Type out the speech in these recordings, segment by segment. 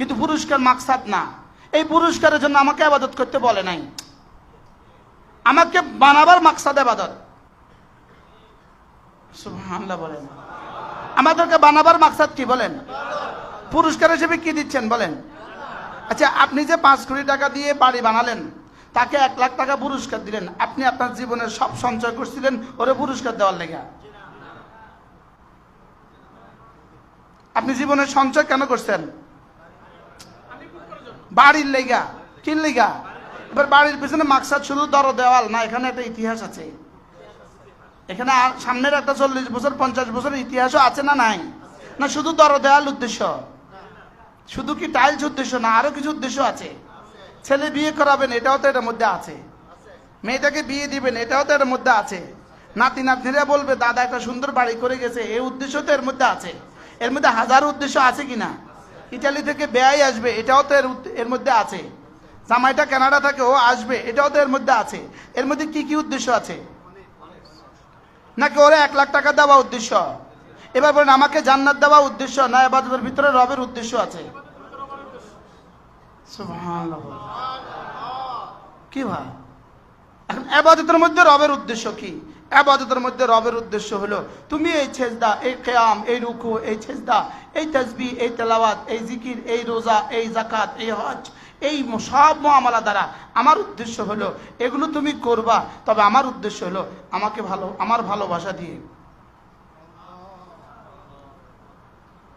কিন্তু পুরস্কার মাকসাদ না। এই পুরস্কারের জন্য আমাকে আবাদত করতে বলে নাই। আমাকে বানাবার মাকসাদ আবাদত। বলেন। আমাদেরকে বানাবার মাকসাদ কি বলেন? পুরস্কার হিসেবে কি দিচ্ছেন বলেন? আচ্ছা আপনি যে পাঁচ কোটি টাকা দিয়ে বাড়ি বানালেন, তাকে এক লাখ টাকা পুরস্কার দিলেন, আপনি আপনার জীবনের সব সঞ্চয় করছিলেন, ওরে পুরস্কার দেওয়ার লেগে। আপনি জীবনের সঞ্চয় কেন করছেন? বাড়ির লেগা। কি লেগা? এবার বাড়ির পিছনে মাকসাদ শুধু দর দেওয়াল না, এখানে একটা ইতিহাস আছে। এখানে সামনের একটা চল্লিশ বছর, পঞ্চাশ বছরের ইতিহাসও আছে না নাই? না, শুধু দর দেওয়াল উদ্দেশ্য। শুধু কি টাইলস উদ্দেশ্য না, আরও কিছু উদ্দেশ্য আছে। ছেলে বিয়ে করাবেন, এটাও তো এটার মধ্যে আছে। মেয়েটাকে বিয়ে দিবেন, এটাও তো এর মধ্যে আছে। নাতি নাতনিরা বলবে, দাদা, একটা সুন্দর বাড়ি করে গেছে। এই উদ্দেশ্য তো এর মধ্যে আছে। এর মধ্যে হাজার উদ্দেশ্য আছে কিনা? ইটালি থেকে বেয়াই আসবে, এটাও তো এর এর মধ্যে আছে। জামাইটা কানাডা থেকে ও আসবে, এটাও তো এর মধ্যে আছে। এর মধ্যে কি কি উদ্দেশ্য আছে? নাকি ওরা এক লাখ টাকা দেওয়া উদ্দেশ্য? এবার বলেন, আমাকে জান্নাত দেওয়া উদ্দেশ্য না এবাদতের ভিতরে রবের উদ্দেশ্য আছে? কি ভাই? এখন আবাদতের মধ্যে রবের উদ্দেশ্য কি? আবাদতের মধ্যে রবের উদ্দেশ্য হলো, তুমি এই ছেজদা এই কেয়াম এই রুকু, এই ছেজদা এই তাজবি এই তেলাওয়াত, এই জিকির, এই রোজা, এই জাকাত এই হজ, এই সব মহামালা দ্বারা আমার উদ্দেশ্য হলো এগুলো তুমি করবা। তবে আমার উদ্দেশ্য হলো আমাকে ভালো, আমার ভালোবাসা দিয়ে।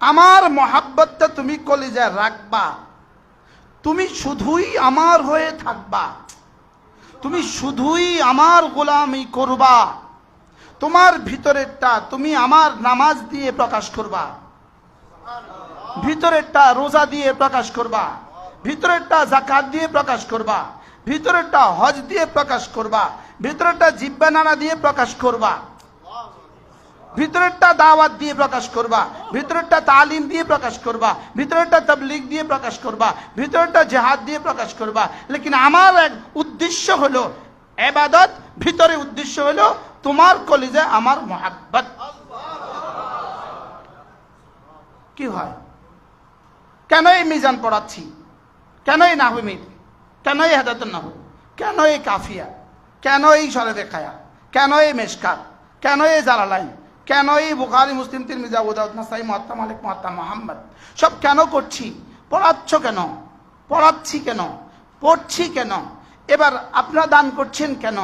আমার মহাব্বতটা তুমি কলিজায় রাখবা। তুমি শুধুই আমার হয়ে থাকবা। তুমি শুধুই আমার গোলামি করবা। তোমার ভিতরেরটা তুমি আমার নামাজ দিয়ে প্রকাশ করবা। ভিতরেরটা রোজা দিয়ে প্রকাশ করবা, ভিতরেরটা জাকাত দিয়ে প্রকাশ করবা, ভিতরেরটা হজ দিয়ে প্রকাশ করবা, ভিতরেরটা জিব্বা নানা দিয়ে প্রকাশ করবা, ভিতরেরটা দাওয়াত দিয়ে প্রকাশ করবা, ভিতরেরটা তালিম দিয়ে প্রকাশ করবা, ভিতরেরটা তবলিগ দিয়ে প্রকাশ করবা, ভিতরেরটা জেহাদ দিয়ে প্রকাশ করবা। লেকিন আমার এক উদ্দেশ্য হলো এবাদত, ভিতরে উদ্দেশ্য হলো তোমার কলিজে আমার মহাব্বত। কি হয়? কেন এই মিজান পড়াচ্ছি? কেন এই নাহমিদ? কেন এই হেদায়তুল নাহ কেন এই কাফিয়া? কেন এই সরে দেখায়া কেন এই মেশকাত কেন এই জালালাইন? কেন এই বুখারি, মুসলিম তিন মিজা উদাউদ নাসাই মহাত্মা মালিক মহাত্মা মোহাম্মদ? সব কেন করছি? পড়াচ্ছ কেন? পড়াচ্ছি কেন? পড়ছি কেন? এবার আপনারা দান করছেন কেন?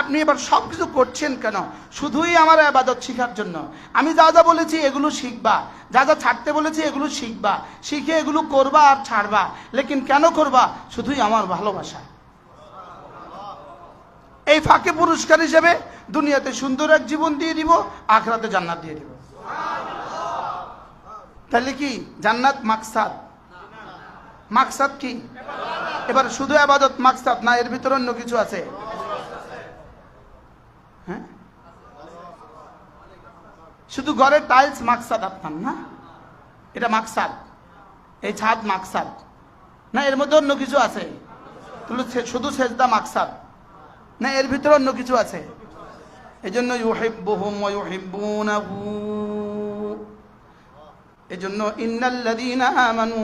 আপনি এবার সব কিছু করছেন কেন? শুধুই আমার আবাদত শিখার জন্য। আমি যা যা বলেছি এগুলো শিখবা। যা যা ছাড়তে বলেছি এগুলো শিখবা। শিখে এগুলো করবা আর ছাড়বা। লেকিন কেন করবা? শুধুই আমার ভালোবাসা। এই ফাঁকে পুরস্কার হিসেবে দুনিয়াতে সুন্দর এক জীবন দিয়ে দিব, আখরাতে জান্নাত দিয়ে দিব। তাহলে কি জান্নাত মাকসাদ? মাকসাদ কি? এবার শুধু আবাদত মাকসাদ না, এর ভিতরে অন্য কিছু আছে? হ্যাঁ? শুধু ঘরের টাইলস মাকসাদ আপনার, না? এটা মাকসাদ। এই ছাদ মাকসাদ। না, এর মধ্যে অন্য কিছু আছে? শুধু সেজদা মাকসাদ। না, এর ভিতরে অন্য কিছু আছে? এই জন্য এই জন্য ইন্নাল্লাযীনা আমানু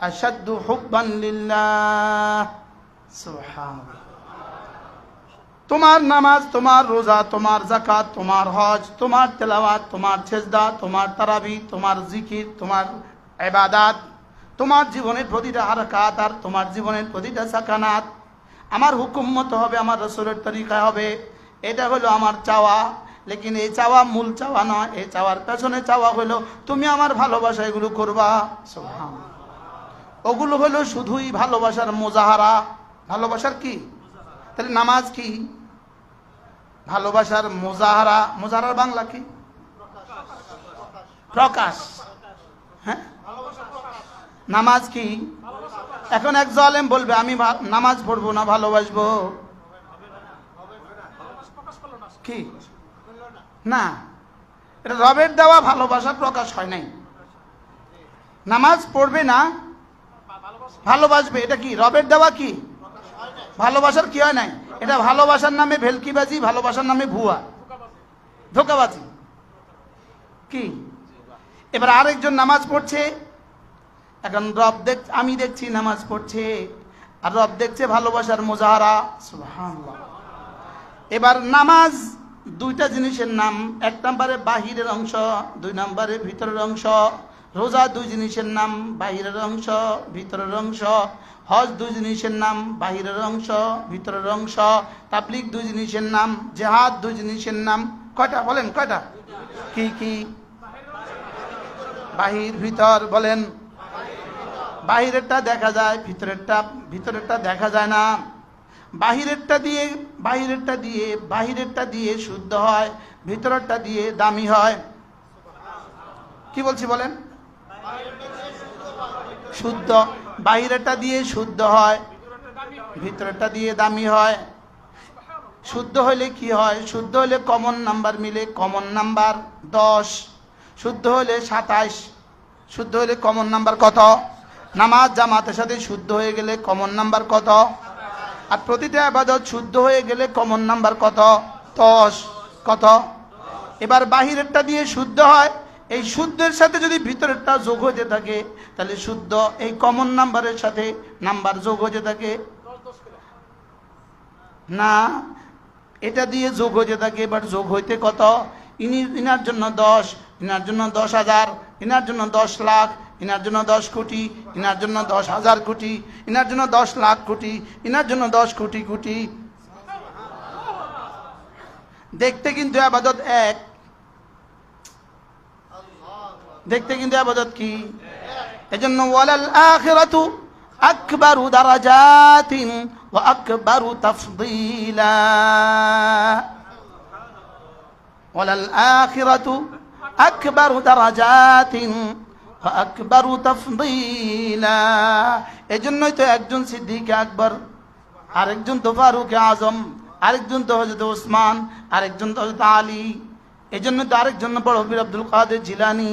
আশাদ্দু হুব্বান লিল্লাহ। সুবহানাল্লাহ। তোমার নামাজ, তোমার রোজা, তোমার জাকাত তোমার হজ, তোমার তেলাওয়াত, তোমার ছেজদা তোমার তারাবি, তোমার জিকির, তোমার এবাদাত তোমার জীবনের প্রতিটা হারকাত আর তোমার জীবনের প্রতিটা সাকানাত। আমার হুকুম মতো হবে, আমার রসুলের তরিকা হবে। এটা হলো আমার চাওয়া। লেকিন এই চাওয়া মূল চাওয়া নয়, এই চাওয়ার পেছনে চাওয়া হলো, তুমি আমার ভালোবাসা এগুলো করবা। ওগুলো হলো শুধুই ভালোবাসার মোজাহারা। ভালোবাসার কি? তাহলে নামাজ কি? ভালোবাসার মোজাহারা, মোজাহারার বাংলা কি? প্রকাশ। হ্যাঁ? নামাজ কি? এখন এক জলেম বলবে, আমি নামাজ পড়ব না, ভালোবাসবো। কি? না। এটা রবের দেওয়া ভালোবাসা প্রকাশ হয় নাই। নামাজ পড়বে না, ভালোবাসবে। এটা কি? রবের দেওয়া কি? ভালোবাসার কি হয় নাই? এটা ভালোবাসার নামে ভেলকিবাজি, ভালোবাসার নামে ভুয়া। ধোকাবাজি। কি? এবার আরেকজন নামাজ পড়ছে। এখন রব দেখ, আমি দেখছি নামাজ পড়ছে। আর রব দেখছে ভালোবাসার মোজাহারা। এবার নামাজ দুইটা জিনিসের নাম। এক নম্বরে বাহিরের অংশ, দুই নম্বরে ভিতরের অংশ। রোজা দুই জিনিসের নাম, বাহিরের অংশ, ভিতরের অংশ। হজ দুই জিনিসের নাম, বাহিরের অংশ, ভিতরের অংশ। তাবলিক দুই জিনিসের নাম, জেহাদ দুই জিনিসের নাম। কয়টা বলেন, কয়টা? কি কি? বাহির, ভিতর বলেন। বাহিরেরটা দেখা যায়, ভিতরেরটা ভিতরেরটা দেখা যায় না। বাহিরেরটা দিয়ে বাহিরেরটা দিয়ে বাহিরেরটা দিয়ে শুদ্ধ হয়, ভিতরেরটা দিয়ে দামি হয়। কি বলছি বলেন? শুদ্ধ। বাহিরেরটা দিয়ে শুদ্ধ হয়, ভিতরেরটা দিয়ে দামি হয়। শুদ্ধ হলে কি হয়? শুদ্ধ হলে কমন নাম্বার মিলে কমন নাম্বার দশ। শুদ্ধ হলে সাতাইশ। শুদ্ধ হলে কমন নাম্বার কত? নামাজ, জামাতের সাথে শুদ্ধ হয়ে গেলে কমন নাম্বার কত? আর প্রতিটা আবাদত শুদ্ধ হয়ে গেলে কমন নাম্বার কত? দশ। কত? এবার বাহিরেরটা দিয়ে শুদ্ধ হয় এই শুদ্ধের সাথে যদি ভিতরেরটা যোগ হতে থাকে, তাহলে শুদ্ধ এই কমন নাম্বারের সাথে নাম্বার যোগ হতে থাকে। না, এটা দিয়ে যোগ হতে থাকে, এবার যোগ হইতে কত? ইনি, ইনার জন্য দশ, ইনার জন্য দশ হাজার, ইনার জন্য দশ লাখ, ইনার জন্য দশ কোটি, ইনার জন্য দশ হাজার কোটি, ইনার জন্য দশ লাখ কোটি, ইনার জন্য দশ কোটি কোটি। দেখতে কিন্তু আবাদত এক। দেখতে কিন্তু আবাদত কি? এজন্য ওয়ালাল আখিরাতু আকবারু দারাজাতিন ওয়া আকবারু তাফদীলা। ওয়ালাল আখিরাতু আকবারু দারাজাতিন ওয়া আকবারু তাফদীলা। এজন্যই তো একজন সিদ্দিক আকবর, আরেকজন তো ফারুক আজম, আরেকজন তো হজরত ওসমান, আরেকজন তো হজরত আলী, এজন্য তো আরেকজন বড় বীর আব্দুল কাদের জিলানি।